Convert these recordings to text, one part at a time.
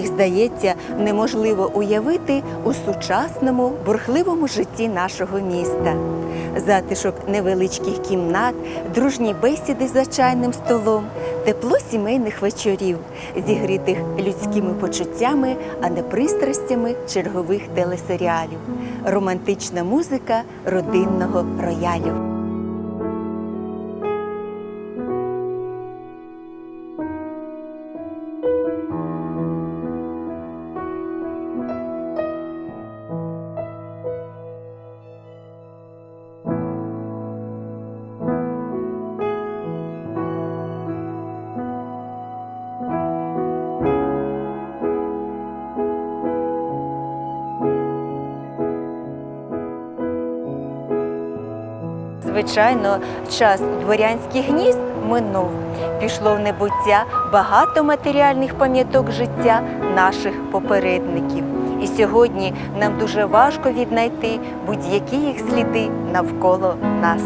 Їх здається неможливо уявити у сучасному бурхливому житті нашого міста. Затишок невеличких кімнат, дружні бесіди за чайним столом, тепло сімейних вечорів, зігрітих людськими почуттями, а не пристрастями чергових телесеріалів, романтична музика родинного роялю. Звичайно, час дворянських гнізд минув. Пішло в небуття багато матеріальних пам'яток життя наших попередників. І сьогодні нам дуже важко віднайти будь-які їх сліди навколо нас.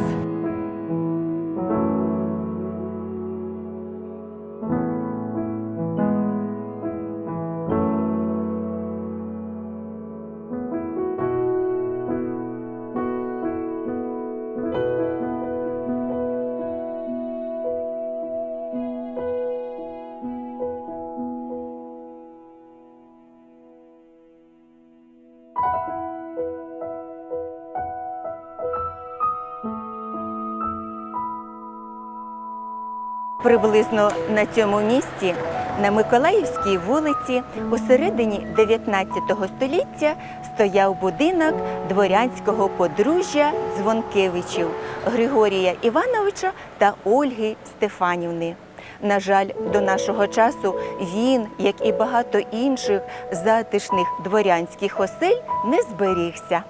Приблизно на цьому місці, на Миколаївській вулиці, у середині 19 століття стояв будинок дворянського подружжя Дзвонкевичів Григорія Івановича та Ольги Стефанівни. На жаль, до нашого часу він, як і багато інших затишних дворянських осель, не зберігся.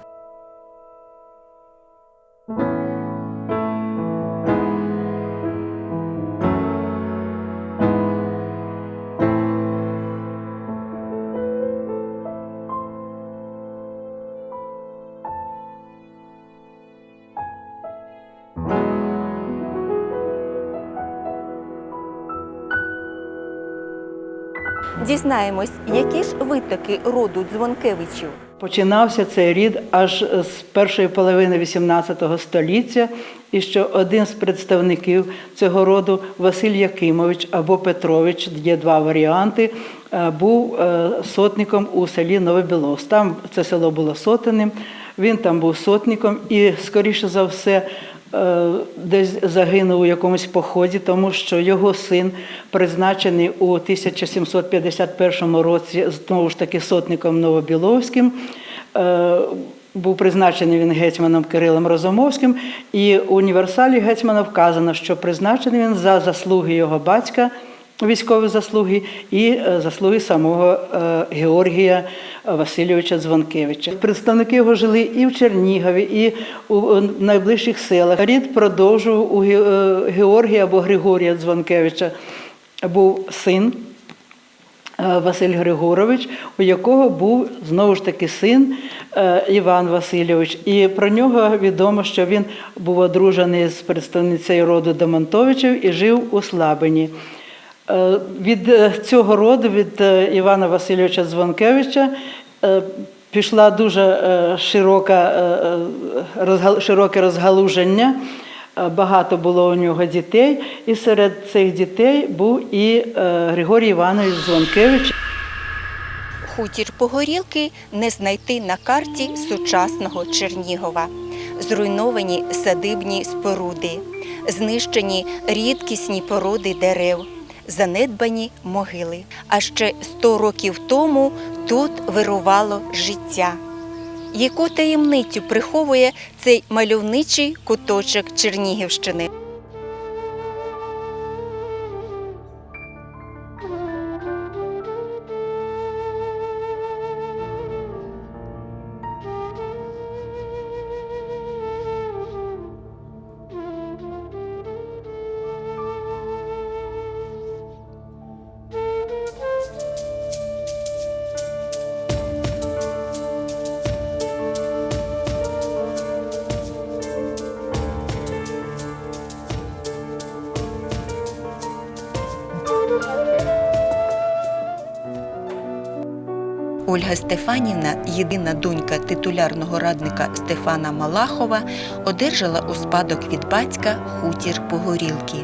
Дізнаємось, які ж витоки роду Дзвонкевичів. Починався цей рід аж з першої половини XVIII століття, і що один з представників цього роду Василь Якимович або Петрович, є два варіанти, е, був е, сотником у селі Новобілос. Там це село було сотеним, він там був сотником і, скоріше за все, десь загинув у якомусь поході, тому що його син призначений у 1751 році знову ж таки сотником Новобіловським. Е, Був призначений він гетьманом Кирилом Розумовським, і у універсалі гетьмана вказано, що призначений він за заслуги його батька, військові заслуги, і е, заслуги самого е, Георгія Васильовича Дзвонкевича. Представники його жили і в Чернігові, і у найближчих селах. Рід продовжував у е, Георгія або Григорія Дзвонкевича. Був син е, Василь Григорович, у якого був знову ж таки син е, Іван Васильович. І про нього відомо, що він був одружений з представницею роду Домонтовичів і жив у Слабині. Е, Від е, цього роду, від е, Івана Васильовича Дзвонкевича, е, пішла дуже широка, широке розгалуження. Багато було у нього дітей, і серед цих дітей був і Григорій Іванович Дзвонкевич. Хутір Погорілки не знайти на карті сучасного Чернігова. Зруйновані садибні споруди, знищені рідкісні породи дерев, занедбані могили. А ще 100 років тому тут вирувало життя. Яку таємницю приховує цей мальовничий куточок Чернігівщини? Ольга Стефанівна, єдина донька титулярного радника Стефана Малахова, одержала у спадок від батька хутір Погорілки.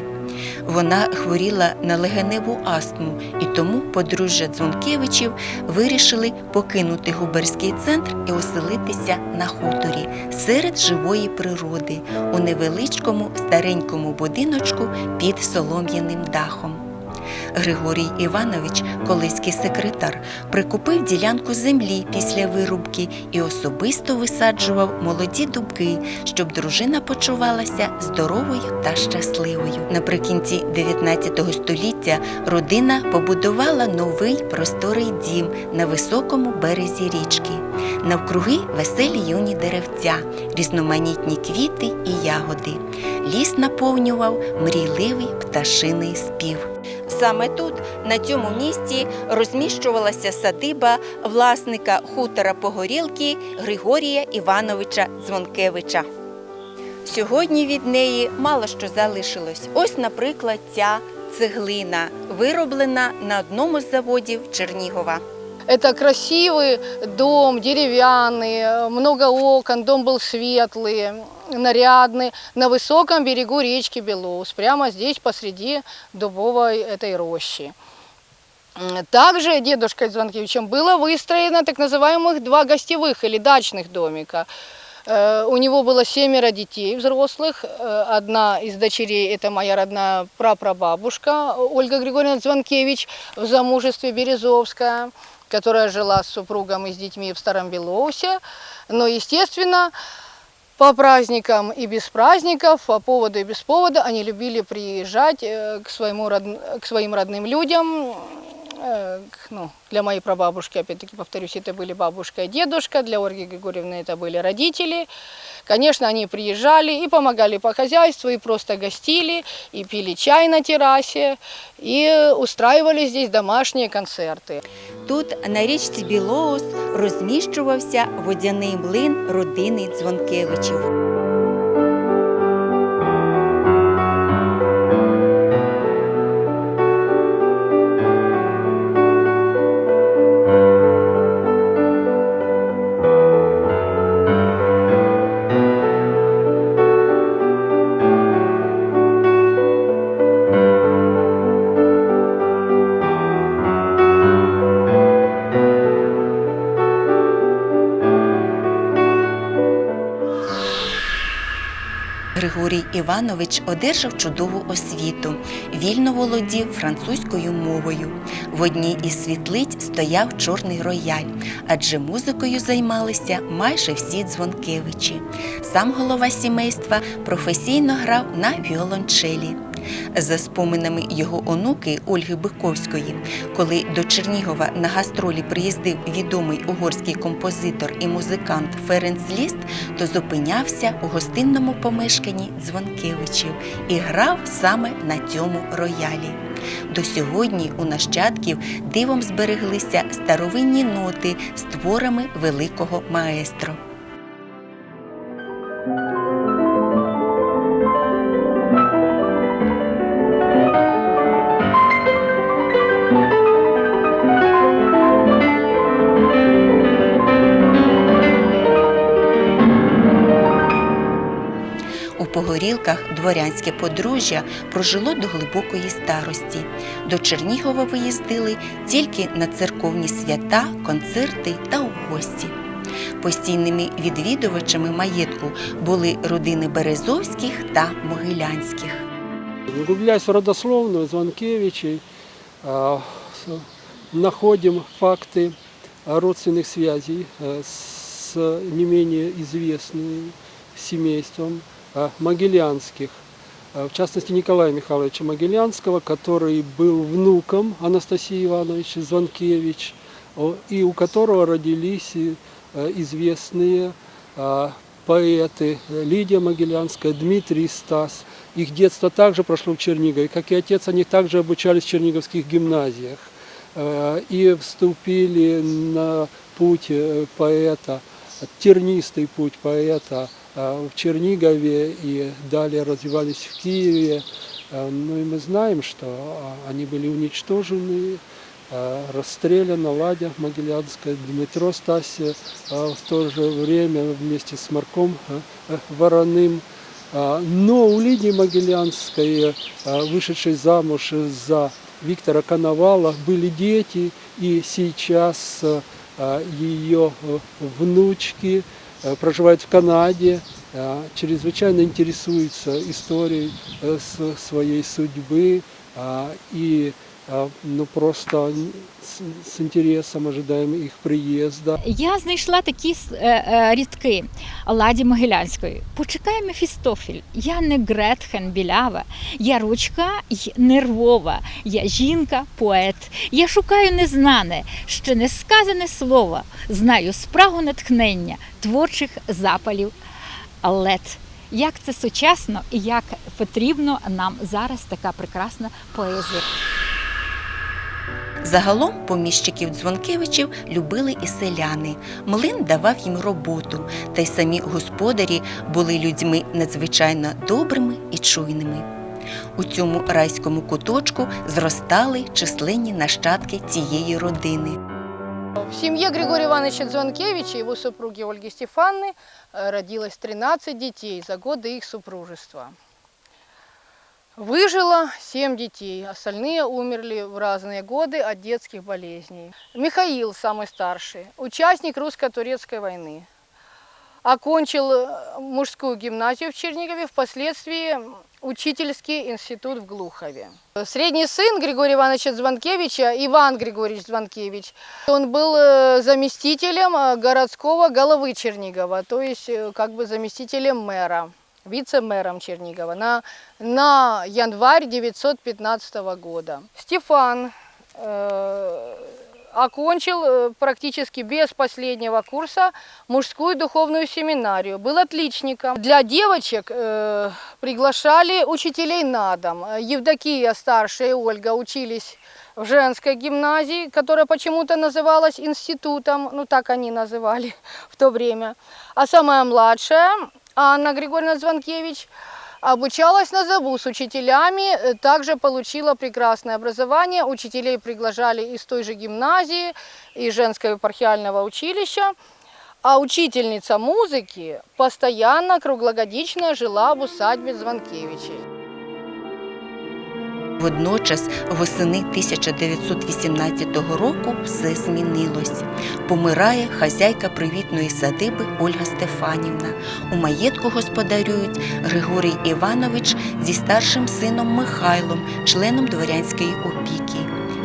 Вона хворіла на легеневу астму, і тому подружжя Дзвонкевичів вирішили покинути губерський центр і оселитися на хуторі серед живої природи у невеличкому старенькому будиночку під солом'яним дахом. Григорій Іванович, колиський секретар, прикупив ділянку землі після вирубки і особисто висаджував молоді дубки, щоб дружина почувалася здоровою та щасливою. Наприкінці 19 століття родина побудувала новий просторий дім на високому березі річки. Навкруги веселі юні деревця, різноманітні квіти і ягоди. Ліс наповнював мрійливий пташиний спів. Саме тут, на цьому місці, розміщувалася садиба власника хутора Погорілки Григорія Івановича Дзвонкевича. Сьогодні від неї мало що залишилось. Ось, наприклад, ця цеглина, вироблена на одному з заводів Чернігова. Это красивый дом, деревянный, много окон, дом был светлый, нарядный, на высоком берегу речки Белоус, прямо здесь посреди дубовой этой рощи. Также дедушкой Звонкевичем было выстроено так называемых два гостевых или дачных домика. Э, У него было семеро детей взрослых. Э, Одна из дочерей – это моя родная прапрабабушка Ольга Григорьевна Звонкевич в замужестве Березовская, которая жила с супругом и с детьми в Старом Белоусе. Но, естественно, по праздникам и без праздников, по поводу и без повода они любили приезжать э, к, своему род- к своим родным людям. Э, к- Ну, для моей прабабушки, опять-таки повторюсь, это были бабушка и дедушка, для Ольги Григорьевны это были родители. Конечно, они приезжали и помогали по хозяйству, и просто гостили, и пили чай на террасе, и устраивали здесь домашние концерты. Тут на річці Білоус розміщувався водяний млин родини Дзвонкевичів. Григорій Іванович одержав чудову освіту, вільно володів французькою мовою. В одній із світлиць стояв чорний рояль, адже музикою займалися майже всі дзвонкевичі. Сам голова сімейства професійно грав на віолончелі. За споминами його онуки Ольги Биковської, коли до Чернігова на гастролі приїздив відомий угорський композитор і музикант Ференц Ліст, то зупинявся у гостинному помешканні Дзвонкевичів і грав саме на цьому роялі. До сьогодні у нащадків дивом збереглися старовинні ноти з творами великого маестро. У Погорілках дворянське подружжя прожило до глибокої старості. До Чернігова виїздили тільки на церковні свята, концерти та у гості. Постійними відвідувачами маєтку були родини Березовських та Могилянських. Углубляясь в родословную Звонкевичей, а, с- находим факты а, родственных связей а, с не менее известным семейством а, Могилянских. А, В частности, Николая Михайловича Могилянского, который был внуком Анастасии Ивановича Звонкевич, и у которого родились а, известные поэты Лидия Могилянская, Дмитрий Стас. Их детство также прошло в Чернигове, как и отец, они также обучались в черниговских гимназиях э, и вступили на путь э, поэта, тернистый путь поэта э, в Чернигове и далее развивались в Киеве. Э, Ну и мы знаем, что а, они были уничтожены э, расстреляна, Ладя Могилянская, Дмитро Стасия э, в то же время вместе с Марком э, э, Вороным. Но у Лидии Могилянской, э, вышедшей замуж за Виктора Коновала, были дети, и сейчас э, э, ее э, внучки э, проживают в Канаде, э, чрезвычайно интересуются историей э, с- своей судьбы а, и а, ну, просто с интересом ожидаем их приезда. Я знайшла такі е, е, рядки Ладі Могилянської. Почекай, Мефістофіль, я не Гретхен білява, я ручка й нервова, я жінка, поет. Я шукаю незнане, ще не сказане слово. Знаю спрагу натхнення творчих запалів лед. Як це сучасно і як потрібно нам зараз така прекрасна поезія. Загалом поміщиків Дзвонкевичів любили і селяни. Млин давав їм роботу, та й самі господарі були людьми надзвичайно добрими і чуйними. У цьому райському куточку зростали численні нащадки цієї родини. В семье Григория Ивановича Звонкевича и его супруги Ольги Стефанны э, родилось 13 детей за годы их супружества. Выжило 7 детей, остальные умерли в разные годы от детских болезней. Михаил, самый старший, участник русско-турецкой войны. Окончил э, мужскую гимназию в Чернигове, впоследствии учительский институт в Глухове. Средний сын Григория Ивановича Звонкевича, Иван Григорьевич Звонкевич, он был э, заместителем э, городского головы Чернигова, то есть как бы заместителем мэра, вице-мэром Чернигова на, на январь 915 года. Стефан э, окончил э, практически без последнего курса мужскую духовную семинарию. Был отличником. Для девочек э, приглашали учителей на дом. Евдокия старшая и Ольга учились в женской гимназии, которая почему-то называлась институтом, ну так они называли в то время. А самая младшая, Анна Григорьевна Звонкевич, Обучалась на ЗАБУ с учителями, э, также получила прекрасное образование. Учителей приглашали из той же гимназии, из женского епархиального училища. А учительница музыки постоянно, круглогодично жила в усадьбе Звонкевичей. Водночас, восени 1918 року все змінилось. Помирає хазяйка привітної садиби Ольга Стефанівна. У маєтку господарюють Григорій Іванович зі старшим сином Михайлом, членом дворянської опіки.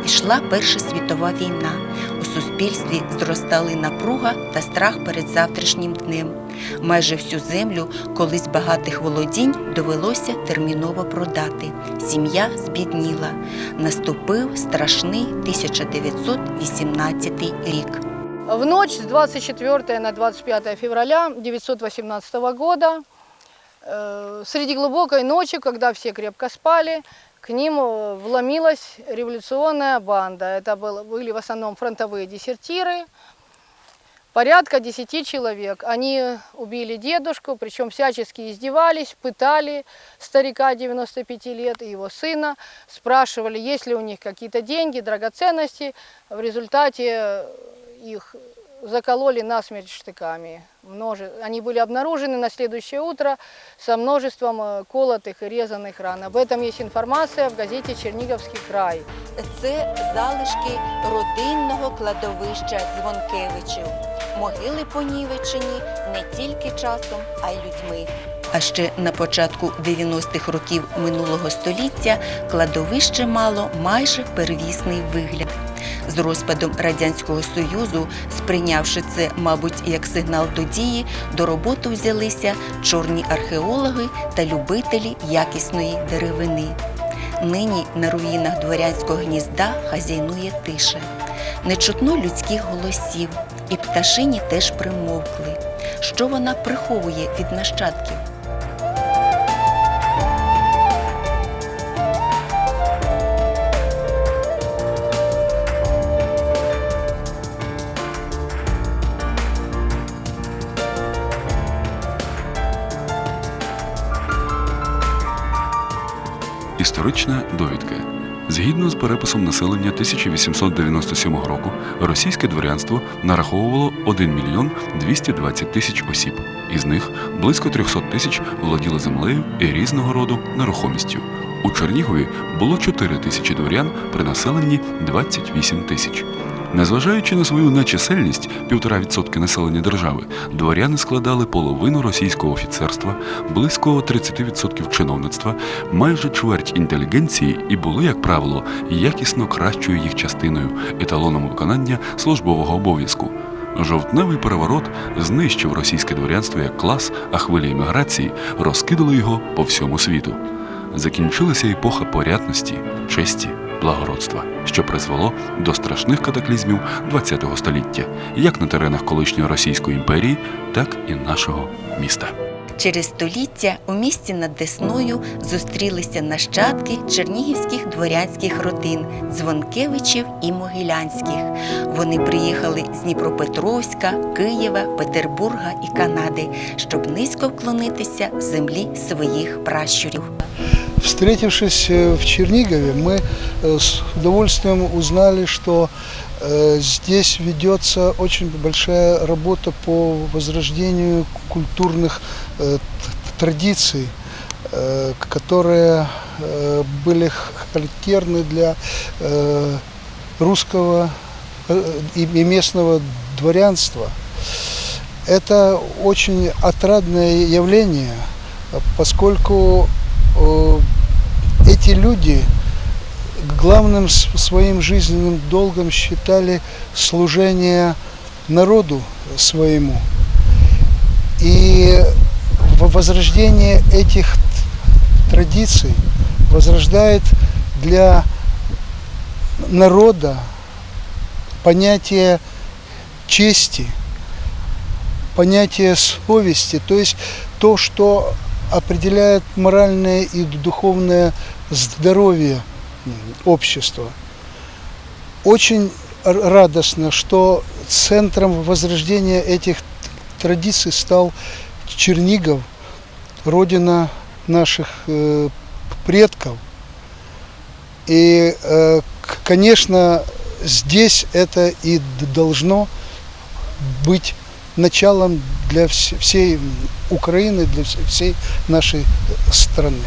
Ішла Перша світова війна. У суспільстві зростали напруга та страх перед завтрашнім днем. Майже всю землю колись багатих володінь довелося терміново продати. Сім'я збідніла. Наступив страшний 1918 рік. В ночь с 24 на 25 февраля 1918 года, э, среди глубокой ночи, когда все крепко спали, к ним э, вломилась революционная банда. Это был- были в основном фронтовые десертиры, порядка 10 человек. Они убили дедушку, причем всячески издевались, пытали старика 95 лет и его сына, спрашивали, есть ли у них какие-то деньги, драгоценности. В результате э, их закололи насмерть штыками. Множе... Они были обнаружены на следующее утро со множеством э, колотых и резаных ран. Об этом есть информация в газете «Черниговский край». Це залишки родинного кладовища Дзвонкевичів. Могили понівечені не тільки часом, а й людьми. А ще на початку 90-х років минулого століття кладовище мало майже первісний вигляд. З розпадом Радянського Союзу, сприйнявши це, мабуть, як сигнал до дії, до роботи взялися чорні археологи та любителі якісної деревини. Нині на руїнах дворянського гнізда хазяйнує тиша. Не чутно людських голосів, і пташині теж примовкли. Що вона приховує від нащадків? Історична довідка. Згідно з переписом населення 1897 року, російське дворянство нараховувало 1 мільйон 220 тисяч осіб. Із них близько 300 тисяч володіли землею і різного роду нерухомістю. У Чернігові було 4 тисячі дворян при населенні 28 тисяч. Незважаючи на свою нечисельність півтора відсотки населення держави, дворяни складали половину російського офіцерства, близько 30% чиновництва, майже чверть інтелігенції і були, як правило, якісно кращою їх частиною, еталоном виконання службового обов'язку. Жовтневий переворот знищив російське дворянство як клас, а хвилі еміграції розкидали його по всьому світу. Закінчилася епоха порядності, честі, благородства, що призвело до страшних катаклізмів ХХ століття, як на теренах колишньої Російської імперії, так і нашого міста. Через століття у місті над Десною зустрілися нащадки чернігівських дворянських родин Дзвонкевичів і Могилянських. Вони приїхали з Дніпропетровська, Києва, Петербурга і Канади, щоб низько вклонитися землі своїх пращурів. Встретившись э, в Чернигове, мы э, с удовольствием узнали, что э, здесь ведется очень большая работа по возрождению культурных э, традиций, э, которые э, были характерны для э, русского э, и местного дворянства. Это очень отрадное явление, поскольку э, эти люди главным своим жизненным долгом считали служение народу своему. И во- возрождение этих традиций возрождает для народа понятие чести, понятие совести, то есть то, что определяет моральное и духовное здоровье общества. Очень радостно, что центром возрождения этих традиций стал Чернигов, родина наших э, предков. И, э, конечно, здесь это и должно быть началом для вс- всей Украины, для вс- всей нашей страны.